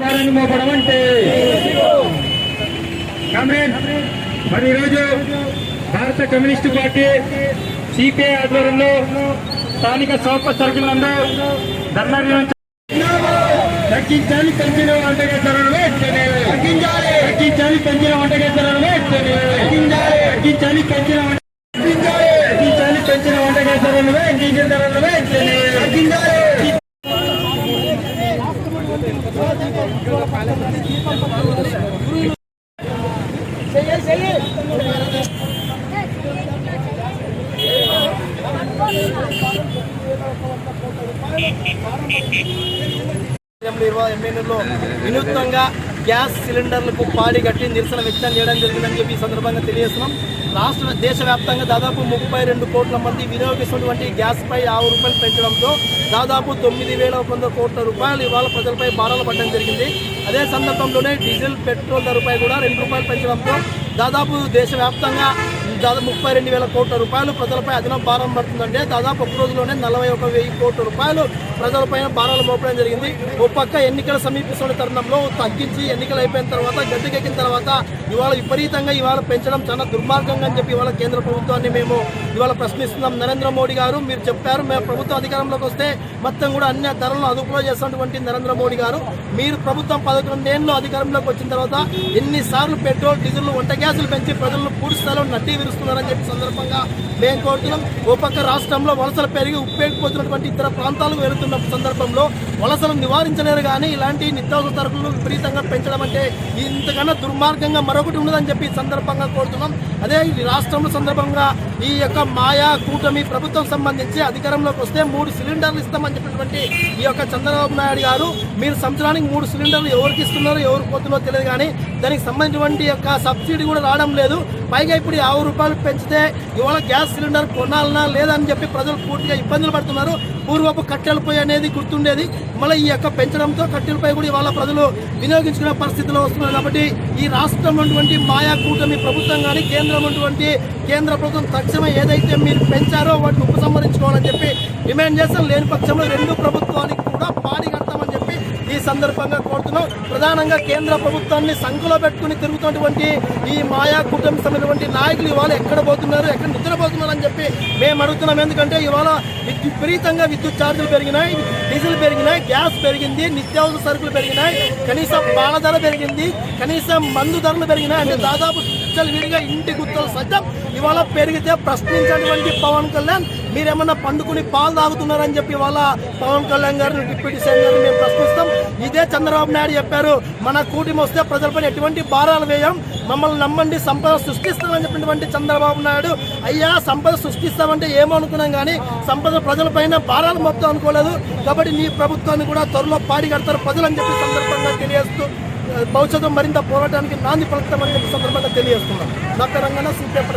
భారాన్ని మోపడం అంటే కామ్రేడ్ మరి ఈరోజు భారత కమ్యూనిస్టు పార్టీ సిపిఐ ఆధ్వర్యంలో స్థానిక సోప సర్కిల్ నందు ధర్నా తగ్గించాలి పెంచిన వంటగ ధరలు తగ్గించాలి. తగ్గించాలి పెంచిన వంటగ ధరలు తగ్గించాలి. తగ్గించాలి పెంచిన వంట- తగ్గించాలి. పెంచిన ధరలు ధరలు వెంటనే తగ్గించాలి ఎమ్మెల్యేలో వినూత్నంగా గ్యాస్ సిలిండర్లకు పాడి కట్టి నిరసన వ్యక్తం చేయడం జరిగిందని చెప్పి ఈ సందర్భంగా తెలియజేస్తున్నాం. రాష్ట్ర దేశవ్యాప్తంగా దాదాపు ముప్పై రెండు కోట్ల మంది వినియోగిస్తున్నటువంటి గ్యాస్ పై ఆరు రూపాయలు పెంచడంతో దాదాపు తొమ్మిది వేల ఒక వంద కోట్ల రూపాయలు ఇవాళ ప్రజలపై భారాలు పడడం జరిగింది. అదే సందర్భంలోనే డీజిల్ పెట్రోల్ ధరపై కూడా రెండు రూపాయలు పెంచడంతో దాదాపు దేశవ్యాప్తంగా దాదాపు ముప్పై రెండు వేల కోట్ల రూపాయలు ప్రజలపై అదనపు భారం పడుతుందంటే దాదాపు ఒక రోజులోనే నలభై ఒక వెయ్యి కోట్ల రూపాయలు ప్రజలపైన భారాలు మోపడం జరిగింది. ఓ పక్క ఎన్నికలు సమీపిస్తున్న తరుణంలో తగ్గించి ఎన్నికలు అయిపోయిన తర్వాత గడ్డకెక్కిన తర్వాత ఇవాళ విపరీతంగా ఇవాళ పెంచడం చాలా దుర్మార్గంగా అని చెప్పి ఇవాళ కేంద్ర ప్రభుత్వాన్ని మేము ఇవాళ ప్రశ్నిస్తున్నాం. నరేంద్ర మోడీ గారు మీరు చెప్పారు మేము ప్రభుత్వం అధికారంలోకి వస్తే మొత్తం కూడా అన్ని ధరలను అదుపులో చేస్తున్నటువంటి నరేంద్ర మోడీ గారు మీరు ప్రభుత్వం పదకొండేళ్ళు అధికారంలోకి వచ్చిన తర్వాత ఎన్నిసార్లు పెట్రోల్ డీజిల్ వంట గ్యాసులు పెంచి ప్రజలను పూర్తి స్థాయిలో నడ్డి చూస్తున్నారని చెప్పి సందర్భంగా మేము కోరుతున్నాం. ఓ పక్క రాష్ట్రంలో వలసలు పెరిగి ఉప్పేకిపోతున్నటువంటి ఇతర ప్రాంతాలకు వెళుతున్న సందర్భంలో వలసలు నివారించలేరు కానీ ఇలాంటి నిత్యావసర సరుకులు విపరీతంగా పెంచడం అంటే ఇంతకన్నా దుర్మార్గంగా మరొకటి ఉండదని చెప్పి సందర్భంగా కోరుతున్నాం. అదే ఈ రాష్ట్రంలో సందర్భంగా ఈ యొక్క మాయా కూటమి ప్రభుత్వం సంబంధించి అధికారంలోకి వస్తే మూడు సిలిండర్లు ఇస్తామని చెప్పినటువంటి ఈ యొక్క చంద్రబాబు నాయుడు గారు మీరు సంవత్సరానికి మూడు సిలిండర్లు ఎవరికి ఇస్తున్నారో ఎవరికి పోతుందో తెలియదు కానీ దానికి సంబంధించినటువంటి యొక్క సబ్సిడీ కూడా రావడం లేదు. పైగా ఇప్పుడు యాభై రూపాయలు పెంచితే ఇవాళ గ్యాస్ సిలిండర్ కొనాలనా లేదని చెప్పి ప్రజలు పూర్తిగా ఇబ్బందులు పడుతున్నారు. పూర్వపు కట్టెల పొయ్యి అనేది గుర్తుండేది. మళ్ళీ ఈ యొక్క పెంచడంతో కట్టెల పొయ్యి కూడా ఇవాళ ప్రజలు వినియోగించుకునే పరిస్థితిలో వస్తున్నారు. కాబట్టి ఈ రాష్ట్రం ఉన్నటువంటి మాయా కూటమి ప్రభుత్వం కానీ కేంద్రం ఉన్నటువంటి కేంద్ర ప్రభుత్వం తక్షణమే ఏదైతే మీరు పెంచారో వాటిని ఉపసంహరించుకోవాలని చెప్పి డిమాండ్ చేస్తాం. లేని పక్షంలో రెండు ప్రభుత్వానికి కూడా పాడి ఈ సందర్భంగా కోరుతున్నాం. ప్రధానంగా కేంద్ర ప్రభుత్వాన్ని సంఖలో పెట్టుకుని తిరుగుతున్నటువంటి ఈ మాయా కూటమి సంబంధించినటువంటి నాయకులు ఇవాళ ఎక్కడ పోతున్నారు ఎక్కడ నిద్రపోతున్నారు అని చెప్పి మేము అడుగుతున్నాం. ఎందుకంటే ఇవాళ విద్యుత్ విపరీతంగా విద్యుత్ ఛార్జీలు పెరిగినాయి. డీజిల్ పెరిగినాయి గ్యాస్ పెరిగింది నిత్యావసర సరుకులు పెరిగినాయి కనీసం పాల ధర పెరిగింది కనీసం మందు ధరలు పెరిగినాయి. అంటే దాదాపు విచ్చలు విడిగా ఇంటి గుత్తలు సజ్జం ఇవాళ పెరిగితే ప్రశ్నించినటువంటి పవన్ కళ్యాణ్ మీరేమన్నా పండుకుని పాలు తాగుతున్నారని చెప్పి ఇవాళ పవన్ కళ్యాణ్ గారిని డిప్యూటీ సీఎం గారిని మేము ప్రశ్నిస్తాం. ఇదే చంద్రబాబు నాయుడు చెప్పారు మన కూటమి వస్తే ప్రజలపై ఎటువంటి భారాలు వేయం. మమ్మల్ని నమ్మండి సంపద సృష్టిస్తామని చెప్పినటువంటి చంద్రబాబు నాయుడు అయ్యా సంపద సృష్టిస్తామంటే ఏమో అనుకున్నాం కానీ సంపద ప్రజలపైన భారాలు మొత్తం అనుకోలేదు. కాబట్టి నీ ప్రభుత్వాన్ని కూడా త్వరలో పాడి కడతారు ప్రజలని చెప్పి సందర్భంగా తెలియజేస్తూ భవిష్యత్తు మరింత పోరాటానికి నాంది పలుకుతామని చెప్పి సందర్భంగా తెలియజేస్తున్నాం. Doctor Ranganna CPM